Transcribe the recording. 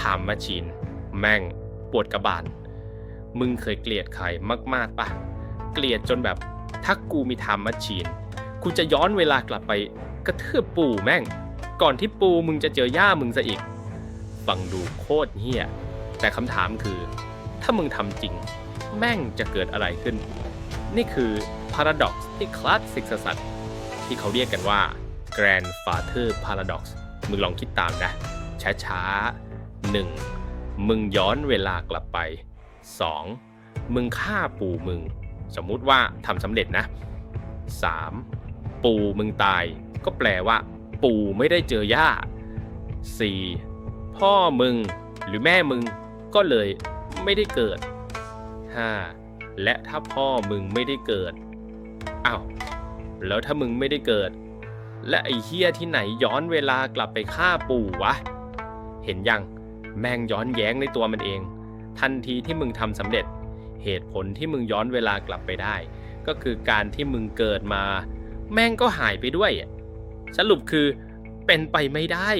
ถามมาชินแม่งปวดกระบาล มึงเคยเกลียดใครมาก ๆปะเกลียดจนแบบถ้ากูมีทำมาชีนกูจะย้อนเวลากลับไปกระเทือบปู่แม่ง ก่อนที่ปูมึงจะเจอย่ามึงซะอีก ฟังดูโคตรเฮี้ย แต่คำถามคือ ถ้ามึงทำจริง แม่งจะเกิดอะไรขึ้น นี่คือ paradox ที่คลาสสิกสัสๆที่เขาเรียกกันว่า grandfather paradox มึงลองคิดตามนะ ช้าๆ 1. มึงย้อนเวลากลับไป 2. มึงฆ่าปู่มึง สมมุติว่าทำสำเร็จนะ 3. ปู่มึงตาย ก็แปลว่า ปู่ไม่ได้เจอย่า 4. พ่อมึงหรือแม่มึงก็เลยไม่ได้เกิด 5. และถ้าพ่อมึงไม่ได้เกิดอ้าวแล้วถ้ามึงไม่ได้เกิด และไอ้เฮียที่ไหนย้อนเวลากลับไปฆ่าปู่วะ เห็นยัง แม่งย้อนแย้งในตัวมันเอง ทันทีที่มึงทำสำเร็จ เหตุผลที่มึงย้อนเวลากลับไปได้ ก็คือการที่มึงเกิดมา แม่งก็หายไปด้วย สรุปคือเป็นไปไม่ได้